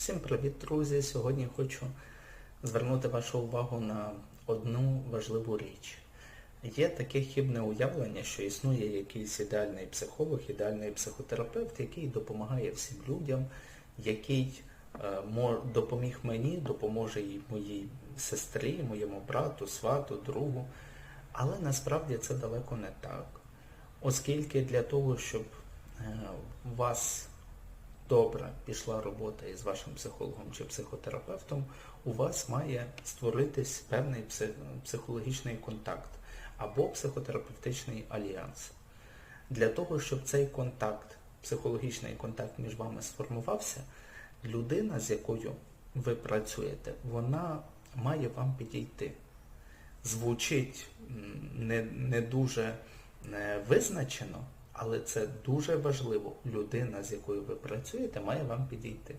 Всім привіт, друзі! Сьогодні хочу звернути вашу увагу на одну важливу річ. Є таке хибне уявлення, що існує якийсь ідеальний психолог, ідеальний психотерапевт, який допомагає всім людям, який е, допоміг мені, допоможе і моїй сестрі, моєму брату, свату, другу. Але насправді це далеко не так. Оскільки для того, щоб е, вас добре пішла робота із вашим психологом чи психотерапевтом, у вас має створитись певний психологічний контакт або психотерапевтичний альянс. Для того, щоб цей контакт, психологічний контакт між вами сформувався, людина, з якою ви працюєте, вона має вам підійти. Звучить не, не дуже е, визначено, але це дуже важливо. Людина, з якою ви працюєте, має вам підійти.